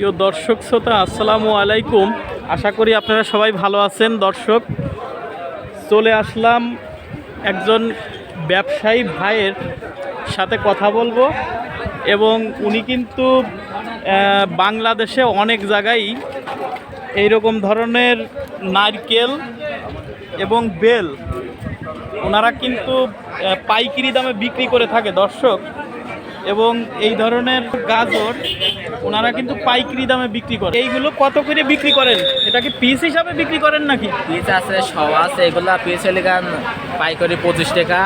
প্রিয় দর্শক শ্রোতা, আসসালামু আলাইকুম। আশা করি আপনারা সবাই ভালো আছেন। দর্শক, চলে আসলাম একজন ব্যবসায়ী ভাইয়ের সাথে কথা বলব এবং উনি কিন্তু বাংলাদেশে অনেক জায়গায় এইরকম ধরনের নারকেল এবং বেল, ওনারা কিন্তু পাইকারি দামে বিক্রি করে থাকে। দর্শক এবং এই ধরনের গাজর ওনারা কিন্তু পাইকারি দামে বিক্রি করে। এইগুলো কত করে বিক্রি করেন? এটা কি পিস হিসাবে বিক্রি করেন নাকি? পিস আছে সব আছে। এগুলো পিস হলে গান পাইকারি পঁচিশ টাকা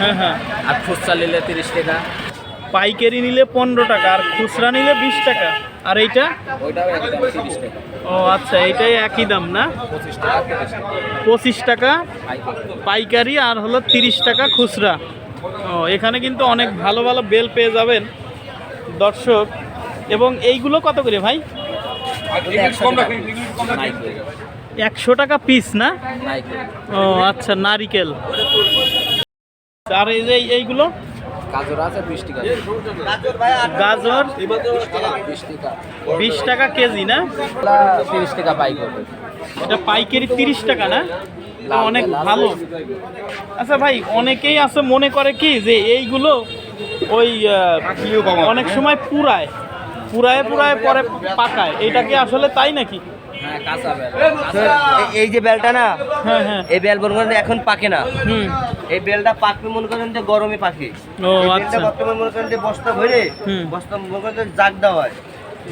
হ্যাঁ হ্যাঁ। আর খুচরা নিলে তিরিশ টাকা। পাইকারি নিলে পনেরো টাকা আর খুচরা নিলে বিশ টাকা। আর এইটা? ও আচ্ছা এইটাই একই দাম না? পঁচিশ টাকা। পঁচিশ টাকা পাইকারি। পাইকারি আর হলো তিরিশ টাকা খুচরা। ও এখানে কিন্তু অনেক ভালো ভালো বেল পেয়ে যাবেন দর্শক। এবং এইগুলো কত করে ভাই? একশো টাকা পিস না? ও আচ্ছা নারিকেল। আর এই যে এইগুলো? গাজর আছে বিশ টাকা। গাজর? বিশ টাকা কেজি না? তিরিশ টাকা পাইকারি। এটা পাইকারি তিরিশ টাকা না? অনেক ভালো। আচ্ছা ভাই অনেকেই আছে মনে করে কি যে এইগুলো ওই অনেক সময় পুরায় পুরায় পুরায় পরে পাকায়। এটা কি আসলে তাই নাকি? হ্যাঁ কাঁচা বেল। এ- এই যে বেলটা না হ্যাঁ হ্যাঁ। এই বেল মনে করেন এখন পাকে না। হুম। এই বেলটা পাকবে মনে করেন যে গরমে পাকে। বেলটা আচ্ছা। বর্তমানে মনে করেন যে বস্তা ভরে হুম। বস্তা মনে করেন যে জাগ দেওয়া হয়।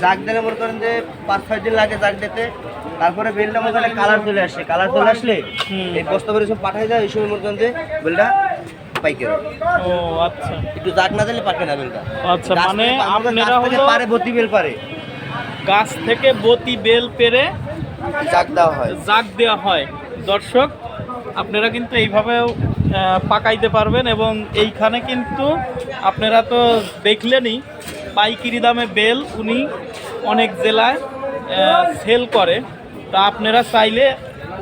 জাগ দিলে মনে করেন যে পাঁচ ছয় দিন লাগে জাগ দিতে। তারপরে বেলটা মনে করেন কালার চলে আসে। কালার চলে আসলে। এই বস্তা করে সব পাঠাই যায় এই সময় মনে করেন যে বেলটা ও আচ্ছা। একটু জাগ না দিলে পাকে না বেলটা। আচ্ছা মানে আমাদের আপনারা হলো পারে ভর্তি বেল পারে। গাছ থেকে বতি বেল পেরে জাগ দেওয়া হয়। জাগ দেওয়া হয়। দর্শক আপনারা কিন্তু এইভাবেও পাকাইতে পারবেন এবং এইখানে কিন্তু আপনারা তো দেখলেনই পাইকারি দামে বেল উনি অনেক জেলায় সেল করে। তা আপনারা চাইলে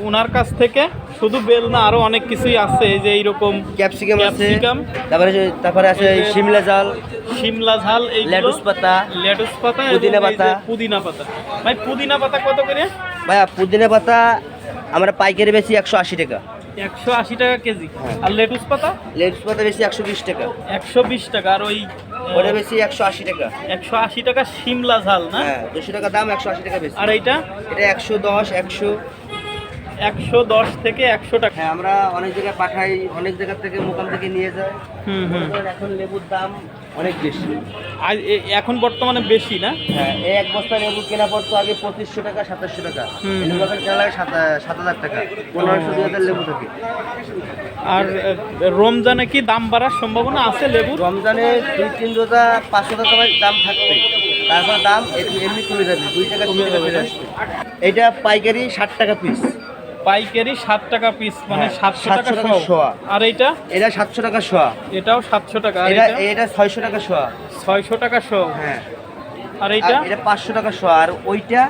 ওনার কাছ থেকে শুধু বেল না আরও অনেক কিছুই আছে। এই যে এইরকম ক্যাপসিকাম আছে ক্যাপসিকাম তারপরে তারপরে আছে শিমলা জাল শিমলা ঝাল এই লেটুস পাতা লেটুস পাতা পুদিনা পাতা। পুদিনা পাতা। ভাই পুদিনা পাতা কত করে? ভাইয়া পুদিনা পাতা আমরা পাইকারি বেশি একশো আশি টাকা। একশো আশি টাকা কেজি। হ্যাঁ। আর লেটুস পাতা? লেটুস পাতা বেশি একশো বিশ টাকা। একশো বিশ টাকা আর ওই ওটা বেশি একশো আশি টাকা। একশো আশি টাকা শিমলা ঝাল না? হ্যাঁ দুশো টাকা দাম একশো আশি টাকা বেশি। আর এইটা? এটা একশো দশ একশো একশো দশ থেকে একশো টাকা। হ্যাঁ আমরা অনেক জায়গায় পাঠাই অনেক জায়গা থেকে মোকাম থেকে নিয়ে যাই। হুম হুম। এখন লেবুর দাম অনেক বেশি। আর এখন বর্তমানে বেশি না? হ্যাঁ এই এক বস্তা লেবু কেনা পড়তো আগে পঁচিশশো টাকা সাতাশশো টাকা। হুম। লেবু এখন কেনা লাগে সাত হাজার টাকা। পনেরোশো দুই হাজার লেবু থাকে। আর রমজানে কি দাম বাড়ার সম্ভাবনা আছে লেবু রমজানে দুই তিন রোজা পাঁচশো টাকা দাম থাকবে তারপর দাম এমনি কমে যাবে দুই টাকা ফিরে আসবে। এটা পাইকারি ষাট টাকা পিস পাইকারি সাত টাকা পিস মানে হ্যাঁ, সাতশো টাকা 700 টাকা শোয়া শোয়া। আর এইটা? এটা সাতশো টাকা শোয়া এটাও সাতশো টাকা। এটা এটা এটা ছয়শো টাকা শোয়া ছয়শো টাকা শো হ্যাঁ। আর এইটা? এটা পাঁচশো টাকা শোয়া আর ওইটা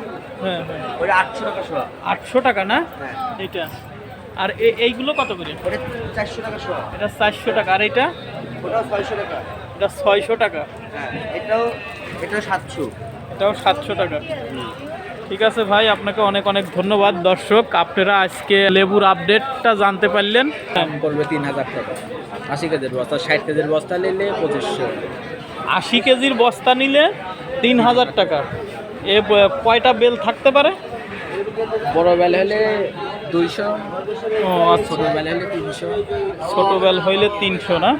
হ্যাঁ হ্যাঁ। ওইটা আটশো টাকা শোয়া আটশো টাকা না? হ্যাঁ। এইটা। আর এইগুলো কত করে? ওটা টাকা শোয়া এটা চারশো টাকা। আর এটা ওটাও ছয়শো টাকা। এটা ছয়শো টাকা। হ্যাঁ এটাও এটাও সাতশো। এটাও সাতশো টাকা। ঠিক আছে ভাই আপনাকে অনেক অনেক ধন্যবাদ। দর্শক আপনারা আজকে লেবুর আপডেটটা জানতে পারলেন। দাম পড়বে তিন হাজার টাকা। আশি কেজির বস্তা ষাট কেজির বস্তা নিলে পঁচিশশো। আশি কেজির বস্তা নিলে তিন হাজার টাকা। এ কয়টা বেল থাকতে পারে? বড় বেল হলে দুইশো ও আচ্ছা। ছোট বেল হলে তিনশো। ছোট বেল হইলে তিনশো না?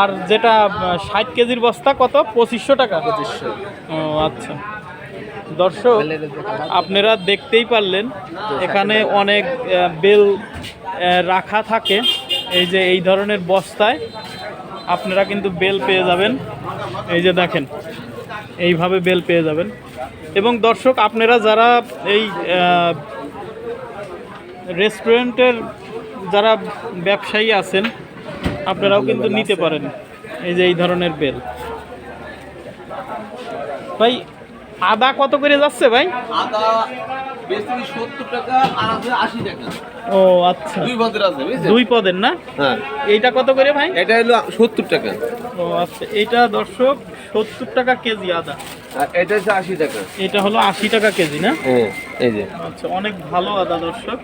আর যেটা ষাট কেজির বস্তা কত? পঁচিশশো টাকা। পঁচিশশো। ও আচ্ছা। দর্শক, আপনারা দেখতেই পারলেন, এখানে অনেক বেল রাখা থাকে, এই যে এই ধরনের বস্তায়, আপনারা কিন্তু বেল পেয়ে যাবেন, এই যে দেখেন, এইভাবে বেল পেয়ে যাবেন। এবং দর্শক, আপনারা যারা এই রেস্টুরেন্টের যারা ব্যবসায়ী আছেন, আপনারাও কিন্তু নিতে পারেন, এই যে এই ধরনের বেল। ভাই আদা কত করে যাচ্ছে ভাই? আদা বেশি টাকা আর আছে টাকা। ও আচ্ছা। দুই পদের আছে বুঝছেন? দুই পদের না? হ্যাঁ। এইটা কত করে ভাই? এটা হলো সত্তর টাকা। ও আচ্ছা। এইটা দর্শক সত্তর টাকা কেজি আদা। আর এটা হচ্ছে আশি টাকা। এটা হলো আশি টাকা কেজি না? হ্যাঁ এই যে। আচ্ছা অনেক ভালো আদা দর্শক।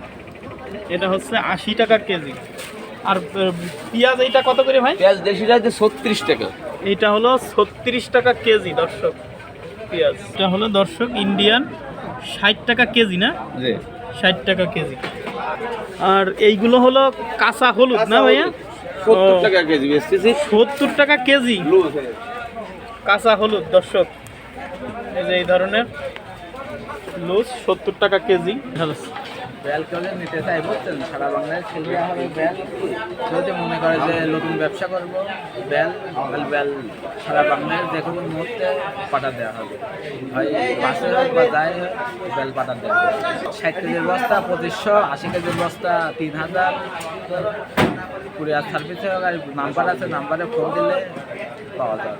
এটা হচ্ছে আশি টাকা কেজি। আর পেঁয়াজ এইটা কত করে ভাই? পেঁয়াজ দেশিটা হচ্ছে ছত্রিশ টাকা। এইটা হলো ছত্রিশ টাকা কেজি দর্শক। পেঁয়াজ। এটা হলো দর্শক ইন্ডিয়ান ষাট টাকা কেজি না? জি। ষাট টাকা কেজি। আর এইগুলো হলো কাঁচা হলুদ না ভাইয়া? সত্তর টাকা কেজি সত্তর টাকা কেজি? কাঁচা হলুদ দর্শক। এই যে এই ধরনের লুজ সত্তর টাকা কেজি। বেল কেউ নিতে চাই বুঝছেন? সারা বাংলায় দেওয়া হবে বেল যদি মনে করে যে নতুন ব্যবসা করব বেল তাহলে বেল সারা বাংলায় যে কোনো মুহূর্তে পাঠা দেওয়া হবে। হয় বাসে হোক বা হোক বেল পাঠা দেওয়া হবে। ষাট কেজির বস্তা, পঁচিশশো, আশি কেজির বস্তা, তিন হাজার। কুরিয়ার সার্ভিসে হোক, আর নাম্বার আছে, নাম্বারে ফোন দিলে পাওয়া যাবে।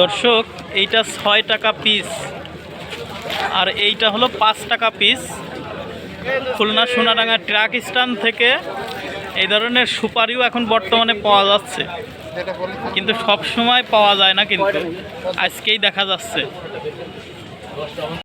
দর্শক, এইটা ছয় টাকা পিস আর এইটা হলো পাঁচ টাকা piece Khulna Sonadanga truck stand থেকে এই ধরনের সুপারিও এখন বর্তমানে পাওয়া যাচ্ছে। কিন্তু সব সময় পাওয়া যায় না কিন্তু। আজকেই দেখা যাচ্ছে।